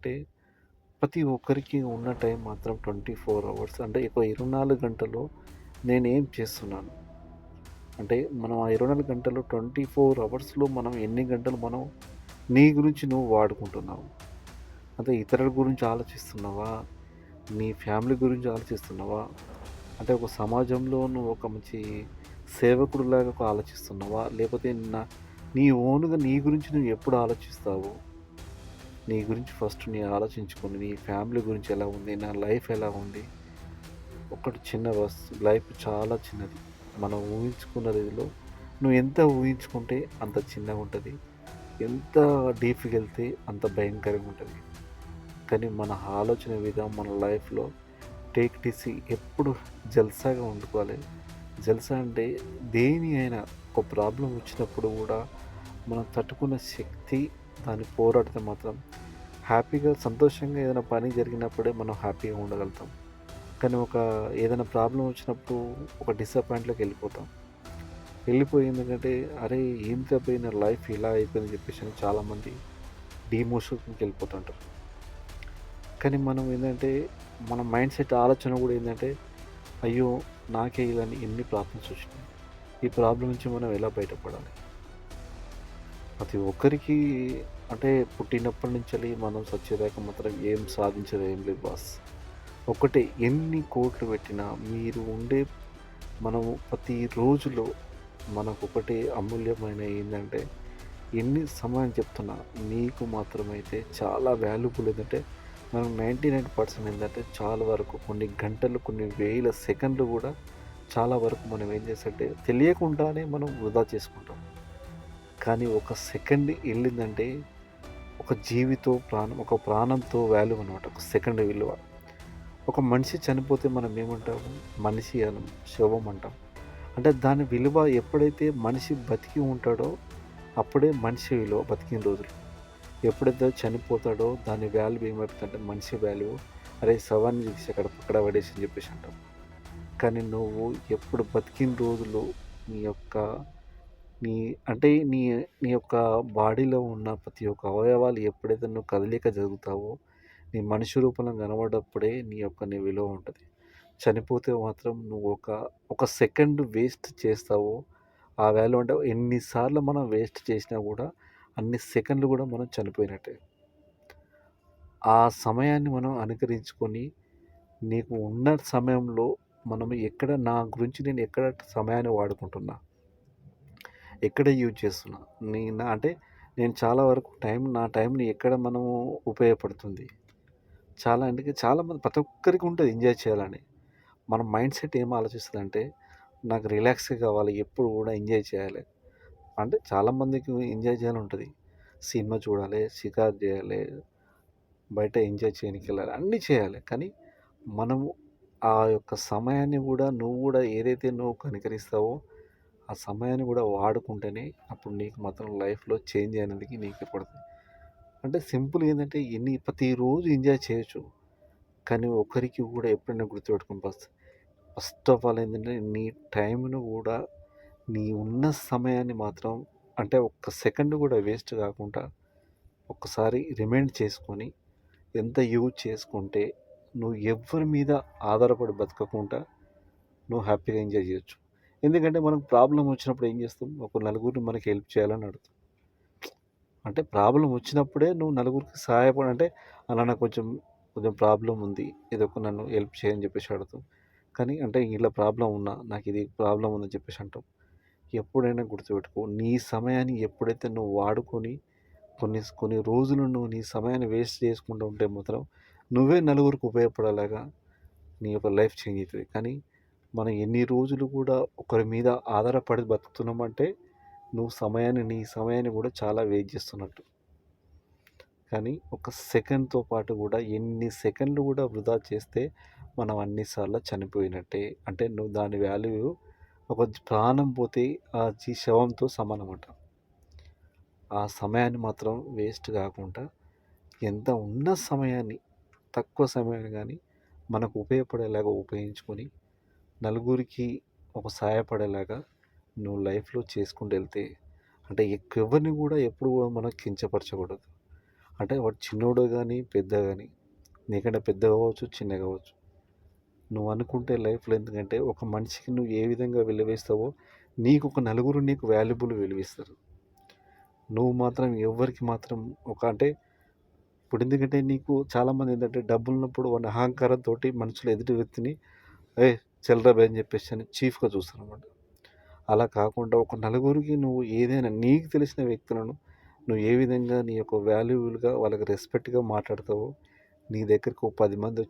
అంటే ప్రతి ఒక్కరికి ఉన్న టైం మాత్రం ట్వంటీ ఫోర్ అవర్స్. అంటే ఒక ఇరవై నాలుగు గంటలో నేనేం చేస్తున్నాను? అంటే మనం ఆ ఇరవై నాలుగు గంటలు ట్వంటీ ఫోర్ అవర్స్లో మనం ఎన్ని గంటలు మనం నీ గురించి నువ్వు వాడుకుంటున్నావు? అంటే ఇతరుల గురించి ఆలోచిస్తున్నావా? నీ ఫ్యామిలీ గురించి ఆలోచిస్తున్నావా? అంటే ఒక సమాజంలో నువ్వు ఒక మంచి సేవకుడిలాగా ఒక ఆలోచిస్తున్నావా? లేకపోతే నా నీ ఓన్గా నీ గురించి నువ్వు ఎప్పుడు ఆలోచిస్తావు? నీ గురించి ఫస్ట్ నీ ఆలోచించుకుని నీ ఫ్యామిలీ గురించి ఎలా ఉంది నా లైఫ్ ఎలా ఉంది? ఒకటి చిన్న వస్తు లైఫ్ చాలా చిన్నది. మనం ఊహించుకున్న రీతిలో నువ్వు ఎంత ఊహించుకుంటే అంత చిన్నగా ఉంటుంది. ఎంత డీప్కి వెళ్తే అంత భయంకరంగా ఉంటుంది. కానీ మన ఆలోచన విధానం మన లైఫ్లో టేక్ టీసీ ఎప్పుడు జల్సాగా వండుకోవాలి జల్సా అంటే దేని అయినా ఒక ప్రాబ్లం వచ్చినప్పుడు కూడా మనం తట్టుకున్న శక్తి దాన్ని పోరాడితే మాత్రం హ్యాపీగా సంతోషంగా ఏదైనా పని జరిగినప్పుడే మనం హ్యాపీగా ఉండగలుగుతాం. కానీ ఒక ఏదైనా ప్రాబ్లం వచ్చినప్పుడు ఒక డిసప్పాయింట్లోకి వెళ్ళిపోతాం. వెళ్ళిపోయి ఎందుకంటే అరే ఏం తప్పిన లైఫ్ ఇలా అయిపోయిందని చెప్పేసి అని చాలామంది డిమోషన్కి వెళ్ళిపోతుంటారు. కానీ మనం ఏంటంటే మన మైండ్ సెట్ ఆలోచన కూడా ఏంటంటే అయ్యో నాకే ఇలాని ఎన్ని ప్రాబ్లమ్స్ వచ్చినాయి. ఈ ప్రాబ్లం నుంచి మనం ఎలా బయటపడాలి? ప్రతి ఒక్కరికి అంటే పుట్టినప్పటి నుంచి మనం సచ్చేదాకా మాత్రం ఏం సాధించేది ఏం లేదు బాస్. ఒకటే ఎన్ని కోట్లు పెట్టినా మీరు ఉండే మనము ప్రతి రోజులో మనకు ఒకటే అమూల్యమైన ఏంటంటే ఎన్ని సమయం చెప్తున్నా మీకు మాత్రమైతే చాలా వాల్యుబుల్ ఏంటంటే మనం నైంటీ నైన్ పర్సెంట్ ఏంటంటే చాలా వరకు కొన్ని గంటలు కొన్ని వేల సెకండ్లు కూడా చాలా వరకు మనం ఏం చేస్తుంటే తెలియకుండానే మనం వృధా చేసుకుంటాం. కానీ ఒక సెకండ్ వెళ్ళిందంటే ఒక జీవితో ప్రాణం ఒక ప్రాణంతో వాల్యూ అనమాట ఒక సెకండ్ విలువ. ఒక మనిషి చనిపోతే మనం ఏమంటాము? మనిషి అనం శవం అంటాం. అంటే దాని విలువ ఎప్పుడైతే మనిషి బతికి ఉంటాడో అప్పుడే మనిషి విలువ బతికిన రోజులు. ఎప్పుడైతే చనిపోతాడో దాని వాల్యూ ఏమైపోతుందంటే మనిషి వాల్యూ. అరే శవాన్ని చూసి అక్కడ పక్కడ పడేసి అని చెప్పేసి అంటాం. కానీ నువ్వు ఎప్పుడు బతికిన రోజులు నీ యొక్క నీ అంటే నీ నీ యొక్క బాడీలో ఉన్న ప్రతి ఒక్క అవయవాలు ఎప్పుడైతే నువ్వు కదలిక జరుగుతావో నీ మనిషి రూపంలో కనబడప్పుడే నీ యొక్క నీ విలువ ఉంటుంది. చనిపోతే మాత్రం నువ్వు ఒక ఒక సెకండ్ వేస్ట్ చేస్తావో ఆ వాల్యూ అంటే ఎన్నిసార్లు మనం వేస్ట్ చేసినా కూడా అన్ని సెకండ్లు కూడా మనం చనిపోయినట్టే. ఆ సమయాన్ని మనం అనుకరించుకొని నీకు ఉన్న సమయంలో మనం ఎక్కడ నా గురించి నేను ఎక్కడ సమయాన్ని వాడుకుంటున్నా? ఎక్కడ యూజ్ చేస్తున్నా. నీ నా అంటే నేను చాలా వరకు టైం నా టైంని ఎక్కడ మనము ఉపయోగపడుతుంది. చాలా అంటే చాలామంది ప్రతి ఒక్కరికి ఉంటుంది ఎంజాయ్ చేయాలని. మన మైండ్ సెట్ ఏం ఆలోచిస్తుందంటే నాకు రిలాక్స్గా కావాలి ఎప్పుడు కూడా ఎంజాయ్ చేయాలి. అంటే చాలామందికి ఎంజాయ్ చేయాలి ఉంటుంది. సినిమా చూడాలి షికార్ చేయాలి బయట ఎంజాయ్ చేయడానికి వెళ్ళాలి అన్నీ చేయాలి. కానీ మనము ఆ యొక్క సమయాన్ని కూడా నువ్వు కూడా ఏదైతే నువ్వు కనికరిస్తావో ఆ సమయాన్ని కూడా వాడుకుంటేనే అప్పుడు నీకు మాత్రం లైఫ్లో చేంజ్ అనేది నీకు పడుతుంది. అంటే సింపుల్ ఏంటంటే ఎన్ని ప్రతిరోజు ఎంజాయ్ చేయొచ్చు. కానీ ఒకరికి కూడా ఎప్పుడైనా గుర్తుపెట్టుకుని ఫస్ట్ ఫస్ట్ ఆఫ్ ఆల్ ఏంటంటే నీ టైంను కూడా నీ ఉన్న సమయాన్ని మాత్రం అంటే ఒక్క సెకండ్ కూడా వేస్ట్ కాకుండా ఒక్కసారి రిమైండ్ చేసుకొని ఎంత యూజ్ చేసుకుంటే నువ్వు ఎవరి మీద ఆధారపడి బతకకుండా నువ్వు హ్యాపీగా ఎంజాయ్ చేయొచ్చు. ఎందుకంటే మనకు ప్రాబ్లం వచ్చినప్పుడు ఏం చేస్తాం? ఒక నలుగురిని మనకి హెల్ప్ చేయాలని అడుగుతాం. అంటే ప్రాబ్లం వచ్చినప్పుడే నువ్వు నలుగురికి సహాయపడ అంటే అలా నాకు కొంచెం కొంచెం ప్రాబ్లం ఉంది ఇది ఒక నన్ను హెల్ప్ చేయని చెప్పేసి అడుగుతాం. కానీ అంటే ఇలా ప్రాబ్లం ఉన్నా నాకు ఇది ప్రాబ్లం ఉందని చెప్పేసి అంటాం. ఎప్పుడైనా గుర్తుపెట్టుకో నీ సమయాన్ని ఎప్పుడైతే నువ్వు వాడుకొని కొన్ని కొన్ని రోజులు నువ్వు నీ సమయాన్ని వేస్ట్ చేసుకుంటూ ఉంటే మాత్రం నువ్వే నలుగురికి ఉపయోగపడేలాగా నీ యొక్క లైఫ్ చేంజ్ అవుతుంది. కానీ మనం ఎన్ని రోజులు కూడా ఒకరి మీద ఆధారపడి బతుకుతున్నామంటే నువ్వు సమయాన్ని నీ సమయాన్ని కూడా చాలా వేస్ట్ చేస్తున్నట్టు. కానీ ఒక సెకండ్తో పాటు కూడా ఎన్ని సెకండ్లు కూడా వృధా చేస్తే మనం అన్నిసార్లు చనిపోయినట్టే. అంటే నువ్వు దాని వాల్యూ ఒక ప్రాణం పోతే ఆ శవంతో సమానం అంట ఆ సమయాన్ని మాత్రం వేస్ట్ కాకుండా ఎంత ఉన్న సమయాన్ని తక్కువ సమయాన్ని కానీ మనకు ఉపయోగపడేలాగా ఉపయోగించుకొని నలుగురికి ఒక సహాయపడేలాగా నువ్వు లైఫ్లో చేసుకుంటూ వెళ్తే అంటే ఎవరిని కూడా ఎప్పుడు కూడా మనం కించపరచకూడదు అంటే వాడు చిన్నోడు కానీ పెద్ద కానీ నీకంటే పెద్ద కావచ్చు, చిన్న కావచ్చు. నువ్వు అనుకుంటే లైఫ్‌లో ఎందుకంటే ఒక మనిషికి నువ్వు ఏ విధంగా విలువిస్తావో నీకు ఒక నలుగురు నీకు వాల్యుబుల్ విలువిస్తారు. నువ్వు మాత్రం ఎవ్వరికి మాత్రం ఒక అంటే ఇప్పుడు ఎందుకంటే నీకు చాలామంది ఏంటంటే డబ్బులున్నప్పుడు వాడి అహంకారంతో మనుషులు ఎదుటి వ్యక్తిని ఏ చెల్లిరా అని చెప్పేసి అని చీఫ్‌గా చూస్తారనమాట. అలా కాకుండా ఒక నలుగురికి నువ్వు ఏదైనా నీకు తెలిసిన వ్యక్తులను నువ్వు ఏ విధంగా నీ యొక్క వాల్యుబుల్‌గా వాళ్ళకి రెస్పెక్ట్‌గా మాట్లాడతావో నీ దగ్గరికి ఓ 10 మంది వచ్చి